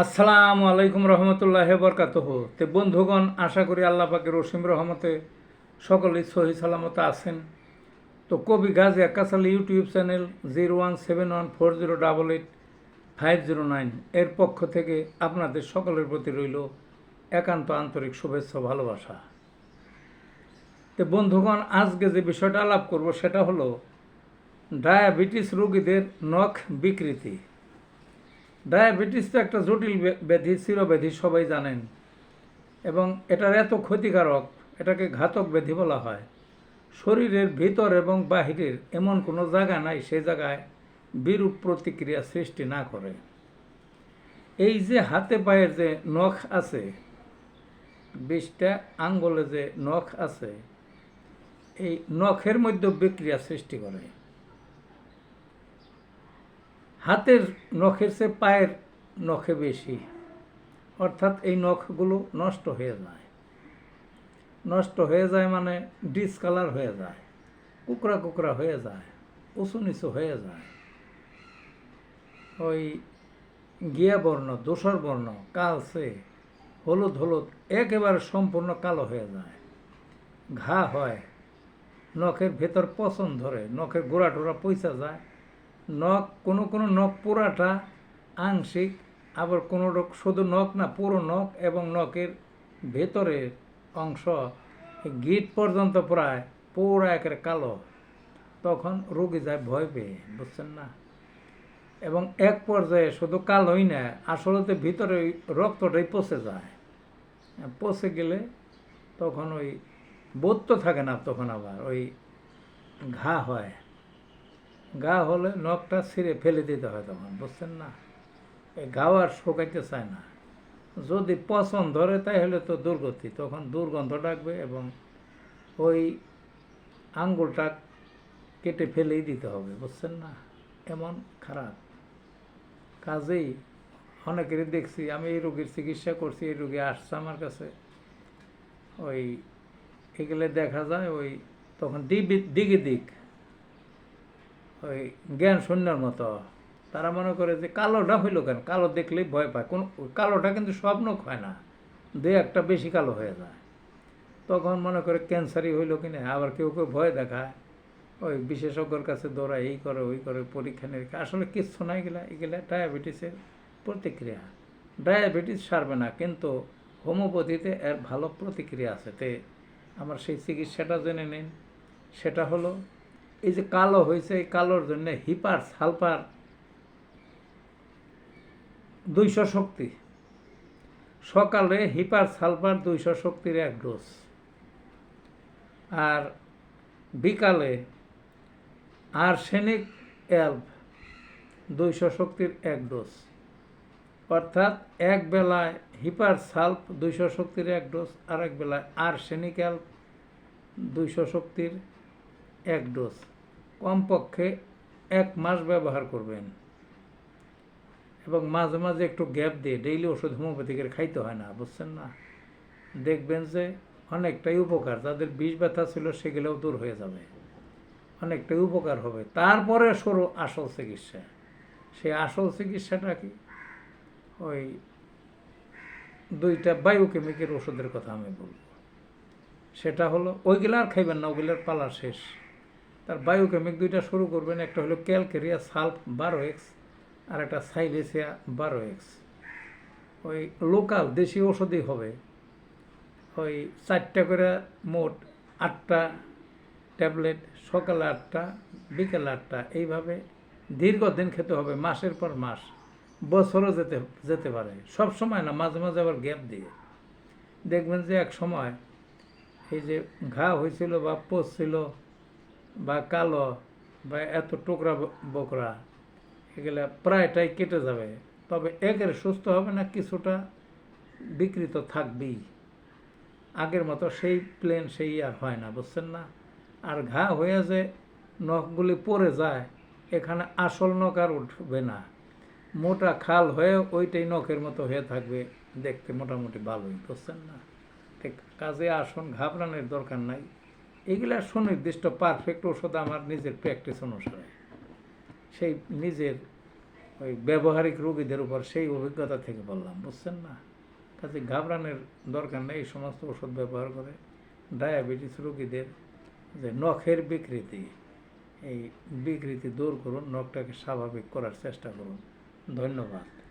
আসসালামু আলাইকুম রহমতুল্লাহ বরকাতহ। তে বন্ধুগণ, আশা করি আল্লাহ পাকের রসিম রহমতে সকলেই সহি সালামত আছেন। তো কবি Gazi আকাশাল YouTube channel zero one seven one four zero double eight five zero nine এর পক্ষ থেকে আপনাদের সকলের প্রতি রইল একান্ত আন্তরিক শুভেচ্ছা ভালোবাসা। তো বন্ধুগণ, আজকে যে বিষয়টা আলাপ করব সেটা হলো ডায়াবেটিস রোগীদের নখ বিকৃতি। ডায়াবেটিস তো একটা জটিল ব্যাধি চিরব্যাধি সবাই জানেন। এবং এটার এত ক্ষতিকারক, এটাকে ঘাতক ব্যাধি বলা হয়। শরীরের ভিতর এবং বাহিরের এমন কোনো জায়গা নাই, সে জায়গায় বিরূপ প্রতিক্রিয়া সৃষ্টি না করে। এই যে হাতে পায়ের যে নখ আছে বিশটা আঙ্গুলে যে নখ আছে, এই নখের মধ্যে বিক্রিয়া সৃষ্টি করে। হাতের নখের চেয়ে পায়ের নখে বেশি। অর্থাৎ এই নখগুলো নষ্ট হয়ে যায়। নষ্ট হয়ে যায় মানে ডিসকালার হয়ে যায়, কুকরা কুকরা হয়ে যায়, উঁচু নিচু হয়ে যায়। ওই গিয়া বর্ণ দোসর বর্ণ কালসে হলুদ হলুদ, একেবারে সম্পূর্ণ কালো হয়ে যায়। ঘা হয়, নখের ভেতর পচন ধরে, নখের গোড়া টোড়া পয়সা যায়। নখ, কোনো কোনো নখ পুরাটা আংশিক, আবার কোনো শুধু নখ না, পুরো নখ এবং নখের ভেতরের অংশ গিট পর্যন্ত প্রায় পুরো একের কালো। তখন রোগী যায় ভয় পেয়ে, বুঝছেন না? এবং এক পর্যায়ে শুধু কালোই না, আসলে ভিতরে ওই রক্তটাই পচে যায়। পচে গেলে তখন ওই বোধ তো থাকে না, তখন আবার ওই ঘা হয়। গা হলে নখটা ছিঁড়ে ফেলে দিতে হয় তখন, বুঝছেন না? এই গাও আর শুকাইতে চায় না। যদি পছন্দ ধরে তাহলে তো দুর্গতি। তখন দুর্গন্ধ ডাকবে এবং ওই আঙ্গুলটা কেটে ফেলেই দিতে হবে, বুঝছেন না? এমন খারাপ। কাজেই অনেকেরই দেখছি, আমি এই রোগীর চিকিৎসা করছি, এই রোগী আসছে আমার কাছে। ওই এগুলো দেখা যায়, ওই তখন দিবি দিকে দিক। ওই জ্ঞান শূন্যর মতো। তারা মনে করে যে কালোটা হইল কেন? কালো দেখলেই ভয় পায়। কোন, কালোটা কিন্তু স্বপ্ন হয় না। দু একটা বেশি কালো হয়ে যায়। তখন মনে করে ক্যান্সারই হইল কিনা? আবার কেউ কেউ ভয় দেখায়। ওই বিশেষজ্ঞর কাছে দৌড়ায়, এই করে, ওই করে, পরীক্ষা, নিরীক্ষা। আসলে কিচ্ছু নাই এগুলা এগুলা ডায়াবেটিসের প্রতিক্রিয়া। ডায়াবেটিস সারবে না, কিন্তু হোমিওপ্যাথিতে এর ভালো প্রতিক্রিয়া আছে। তে আমার সেই চিকিৎসাটা জেনে নিন। সেটা হলো এই যে কালো হয়েছে, এই কালোর জন্য হিপার সালফার দুইশো শক্তি। সকালে হিপার সালফার দুইশো শক্তির এক ডোজ। আর বিকালে আর্সেনিক অ্যাল্প দুইশো শক্তির এক ডোজ। অর্থাৎ এক বেলায় হিপার সালফ দুইশো শক্তির এক ডোজ আর এক বেলায় আর্সেনিক অ্যাল্প দুইশো শক্তির এক ডোজ। কমপক্ষে এক মাস ব্যবহার করবেন। এবং মাঝে মাঝে একটু গ্যাপ দিয়ে ডেইলি ওষুধ হোমিওপ্যাথিকের খাইতে হয় না, বুঝছেন না? দেখবেন যে অনেকটাই উপকার, যাদের বিষ ব্যথা ছিল সেগুলোও দূর হয়ে যাবে। অনেকটাই উপকার হবে। তারপরে সরু আসল চিকিৎসা। সেই আসল চিকিৎসাটা কি? ওই দুইটা বায়োকেমিকের ওষুধের কথা আমি বলব। সেটা হলো, ওইগুলো আর খাইবেন না, ওইগুলোর পালা শেষ। তার বায়োকেমিক দুইটা শুরু করবেন, একটা হলো ক্যালকেরিয়া সালফ বারো এক্স আর একটা সাইলেসিয়া বারো এক্স ওই লোকাল দেশি ওষুধই হবে। ওই চারটা করে মোট আটটা ট্যাবলেট সকালে আটটা, বিকেল আটটা, এইভাবে দীর্ঘদিন খেতে হবে, মাসের পর মাস, বছরও যেতে যেতে পারে। সব সময় না, মাঝে মাঝে আবার গ্যাপ দিয়ে। দেখবেন যে এক সময় এই যে ঘা হয়েছিল বা পচছিল বা কালো, বা এত টুকরা বকরা, এগুলা প্রায়টাই কেটে যাবে। তবে একের সুস্থ হবে না, কিছুটা বিকৃত থাকবেই। আগের মতো সেই প্লেন সেই আর হয় না, বুঝছেন না? আর ঘা হয়ে যে নখগুলি পড়ে যায়, এখানে আসল নখ আর উঠবে না। মোটা খাল হয়ে ওইটাই নখের মতো হয়ে থাকবে, দেখতে মোটামুটি ভালোই, বুঝছেন না? ঠিক, কাজে আসন ঘাবড়ানোর দরকার নাই। এগুলা সুনির্দিষ্ট পারফেক্ট ওষুধ আমার নিজের প্র্যাকটিস অনুসারে। সেই নিজের ওই ব্যবহারিক রোগীদের উপর সেই অভিজ্ঞতা থেকে বললাম, বুঝছেন না? কাজে ঘাবড়ানোর দরকার নেই, এই সমস্ত ওষুধ ব্যবহার করে ডায়াবেটিস রোগীদের যে নখের বিকৃতি, এই বিকৃতি দূর করুন, নখটাকে স্বাভাবিক করার চেষ্টা করুন। ধন্যবাদ।